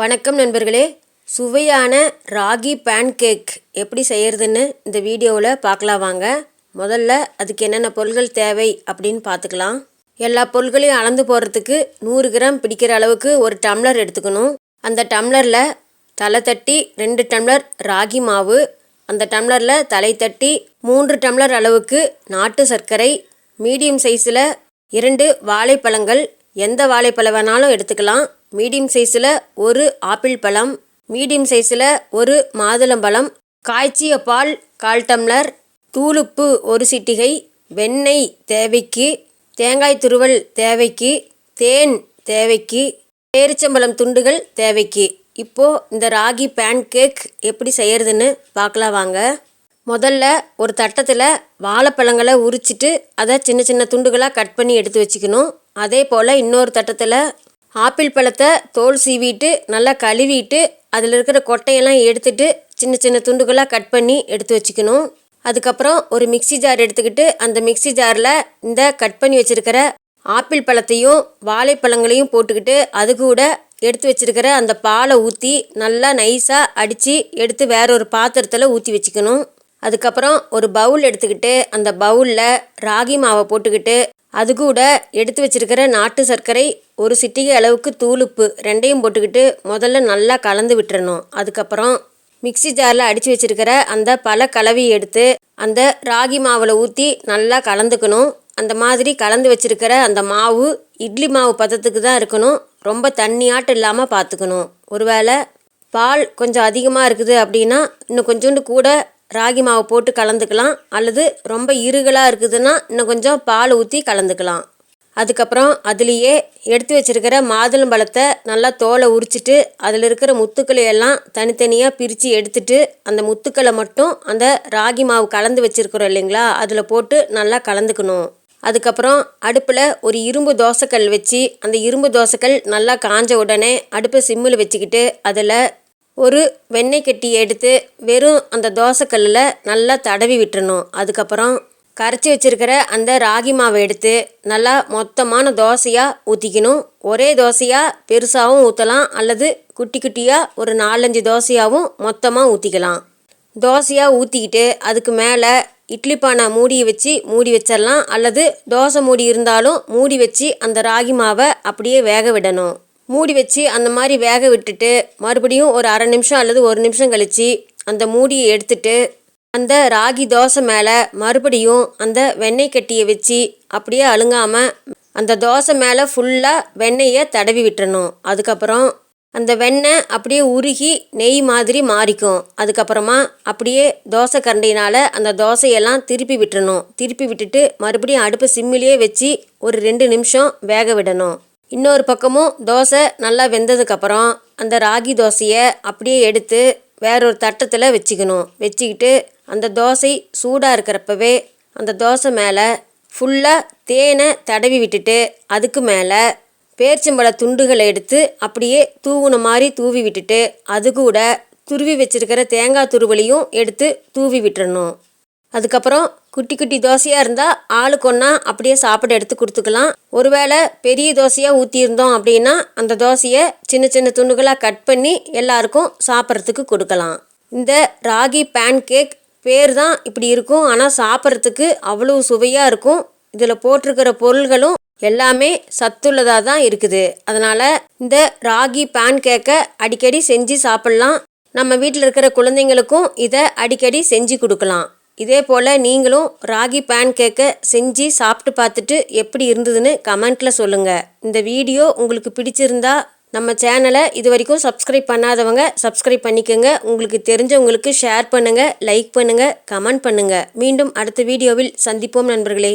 வணக்கம் நண்பர்களே. சுவையான ராகி பேன் கேக் எப்படி செய்கிறதுன்னு இந்த வீடியோவில் பார்க்கலாம் வாங்க. முதல்ல அதுக்கு என்னென்ன பொருட்கள் தேவை அப்படின்னு பார்த்துக்கலாம். எல்லா பொருட்களையும் அளந்து போடுறதுக்கு நூறு கிராம் பிடிக்கிற அளவுக்கு ஒரு டம்ளர் எடுத்துக்கணும். அந்த டம்ளரில் தலை தட்டி ரெண்டு டம்ளர் ராகி மாவு அந்த டம்ளரில் தலை தட்டி மூன்று டம்ளர் அளவுக்கு நாட்டு சர்க்கரை மீடியம் சைஸில் இரண்டு வாழைப்பழங்கள் எந்த வாழைப்பழம் வேணாலும் எடுத்துக்கலாம். மீடியம் சைஸில் ஒரு ஆப்பிள் பழம் மீடியம் சைஸில் ஒரு மாதுளம்பழம் காய்ச்சிய பால் கால் டம்ளர் தூளுப்பு ஒரு சிட்டிகை வெண்ணெய் தேவைக்கு தேங்காய் துருவல் தேவைக்கு தேன் தேவைக்கு பேரிச்சம்பழம் துண்டுகள் தேவைக்கு. இப்போது இந்த ராகி பேன் கேக் எப்படி செய்கிறதுன்னு பார்க்கலாம் வாங்க. முதல்ல ஒரு தட்டத்தில் வாழைப்பழங்களை உரிச்சிட்டு அதை சின்ன சின்ன துண்டுகளாக கட் பண்ணி எடுத்து வச்சுக்கணும். அதே போல் இன்னொரு தட்டத்தில் ஆப்பிள் பழத்தை தோல் சீவிட்டு நல்லா கழுவிட்டு அதில் இருக்கிற கொட்டையெல்லாம் எடுத்துட்டு சின்ன சின்ன துண்டுகளாக கட் பண்ணி எடுத்து வச்சுக்கணும். அதுக்கப்புறம் ஒரு மிக்சி ஜார் எடுத்துக்கிட்டு அந்த மிக்சி ஜாரில் இந்த கட் பண்ணி வச்சுருக்கிற ஆப்பிள் பழத்தையும் வாழைப்பழங்களையும் போட்டுக்கிட்டு அது கூட எடுத்து வச்சுருக்கிற அந்த பாலை ஊற்றி நல்லா நைஸாக அடித்து எடுத்து வேற ஒரு பாத்திரத்தில் ஊற்றி வச்சுக்கணும். அதுக்கப்புறம் ஒரு பவுல் எடுத்துக்கிட்டு அந்த பவுலில் ராகி மாவை போட்டுக்கிட்டு அது கூட எடுத்து வச்சிருக்கிற நாட்டு சர்க்கரை ஒரு சிட்டிகை அளவுக்கு தூளுப்பு ரெண்டையும் போட்டுக்கிட்டு முதல்ல நல்லா கலந்து விட்டுறணும். அதுக்கப்புறம் மிக்சி ஜாரில் அடித்து வச்சிருக்கிற அந்த பல கலவி எடுத்து அந்த ராகி மாவில் ஊற்றி நல்லா கலந்துக்கணும். அந்த மாதிரி கலந்து வச்சிருக்கிற அந்த மாவு இட்லி மாவு பதத்துக்கு தான் இருக்கணும். ரொம்ப தண்ணியாட்டம் இல்லாமல் பார்த்துக்கணும் ஒருவேளை பால் கொஞ்சம் அதிகமாக இருக்குது அப்படின்னா இன்னும் கொஞ்சோண்டு கூட ராகி மாவு போட்டு கலந்துக்கலாம். அல்லது ரொம்ப இருகலாக இருக்குதுன்னா இன்னும் கொஞ்சம் பால் ஊற்றி கலந்துக்கலாம். அதுக்கப்புறம் அதுலேயே எடுத்து வச்சிருக்கிற மாதுளம்பழத்தை நல்லா தோலை உரிச்சிட்டு அதில் இருக்கிற முத்துக்களை எல்லாம் தனித்தனியாக பிரித்து எடுத்துட்டு அந்த முத்துக்களை மட்டும் அந்த ராகி மாவு கலந்து வச்சுருக்குறோம் இல்லைங்களா? அதில் போட்டு நல்லா கலந்துக்கணும். அதுக்கப்புறம் அடுப்பில் ஒரு இரும்பு தோசைக்கல் வச்சு அந்த இரும்பு தோசைக்கல் நல்லா காஞ்ச உடனே அடுப்பை சிம்மில் வச்சுக்கிட்டு அதில் ஒரு வெண்ணெய் கட்டி எடுத்து வெறும் அந்த தோசைக்கல்லில் நல்லா தடவி விட்டுறணும். அதுக்கப்புறம் கரைச்சி வச்சுருக்கிற அந்த ராகி மாவை எடுத்து நல்லா மொத்தமான தோசையாக ஊற்றிக்கணும் ஒரே தோசையாக பெருசாகவும் ஊற்றலாம் அல்லது குட்டி குட்டியாக ஒரு நாலஞ்சு தோசையாகவும் மொத்தமாக ஊற்றிக்கலாம் தோசையாக ஊற்றிக்கிட்டு அதுக்கு மேலே இட்லி பானை மூடி வச்சு மூடி வச்சிடலாம் அல்லது தோசை மூடி இருந்தாலும் மூடி வச்சு அந்த ராகி மாவை அப்படியே வேக விடணும். மூடி வச்சு அந்த மாதிரி வேக விட்டுட்டு மறுபடியும் ஒரு அரை நிமிஷம் அல்லது ஒரு நிமிஷம் கழித்து அந்த மூடியை எடுத்துட்டு அந்த ராகி தோசை மேலே மறுபடியும் அந்த வெண்ணெய் கட்டியை வச்சு அப்படியே அழுங்காமல் அந்த தோசை மேலே ஃபுல்லாக வெண்ணெயை தடவி விட்டுறணும். அதுக்கப்புறம் அந்த வெண்ணெய் அப்படியே உருகி நெய் மாதிரி மாறிக்கும். அதுக்கப்புறமா அப்படியே தோசை கரண்டினால் அந்த தோசையெல்லாம் திருப்பி விட்டுறணும். திருப்பி விட்டுட்டு மறுபடியும் அடுப்பு சிம்மிலேயே வச்சு ஒரு ரெண்டு நிமிஷம் வேக விடணும். இன்னொரு பக்கமும் தோசை நல்லா வெந்ததுக்கப்புறம் அந்த ராகி தோசையை அப்படியே எடுத்து வேறொரு தட்டத்தில் வச்சுக்கணும். வச்சுக்கிட்டு அந்த தோசை சூடாக இருக்கிறப்பவே அந்த தோசை மேலே ஃபுல்லாக தேனை தடவி விட்டுட்டு அதுக்கு மேலே பேர்ச்சம்பழ துண்டுகளை எடுத்து அப்படியே தூவுன மாதிரி தூவி விட்டுட்டு அது கூட துருவி வச்சிருக்கிற தேங்காய் துருவலையும் எடுத்து தூவி விட்டுறணும். அதுக்கப்புறம் குட்டி குட்டி தோசையாக இருந்தால் ஆளுக்கு ஒன்றா அப்படியே சாப்பிட எடுத்து கொடுத்துக்கலாம். ஒருவேளை பெரிய தோசையாக ஊற்றியிருந்தோம் அப்படின்னா அந்த தோசையை சின்ன சின்ன துண்டுகளாக கட் பண்ணி எல்லாருக்கும் சாப்பிட்றதுக்கு கொடுக்கலாம். இந்த ராகி பேன் கேக் பேர் தான் இப்படி இருக்கும். ஆனால் சாப்பிட்றதுக்கு அவ்வளோ சுவையாக இருக்கும். இதில் போட்டிருக்கிற பொருள்களும் எல்லாமே சத்துள்ளதாக தான் இருக்குது. அதனால் இந்த ராகி பேன் கேக்கை அடிக்கடி செஞ்சு சாப்பிட்லாம். நம்ம வீட்டில் இருக்கிற குழந்தைங்களுக்கும் இதை அடிக்கடி செஞ்சு கொடுக்கலாம். இதே போல் நீங்களும் ராகி பேன் கேக்கை செஞ்சு சாப்பிட்டு பார்த்துட்டு எப்படி இருந்ததுன்னு கமெண்ட்டில் சொல்லுங்கள் இந்த வீடியோ உங்களுக்கு பிடிச்சிருந்தா நம்ம சேனலை இது வரைக்கும் சப்ஸ்கிரைப் பண்ணாதவங்க சப்ஸ்கிரைப் பண்ணிக்கோங்க. உங்களுக்கு தெரிஞ்சவங்களுக்கு ஷேர் பண்ணுங்கள் லைக் பண்ணுங்கள் கமெண்ட் பண்ணுங்கள் மீண்டும் அடுத்த வீடியோவில் சந்திப்போம் நண்பர்களே.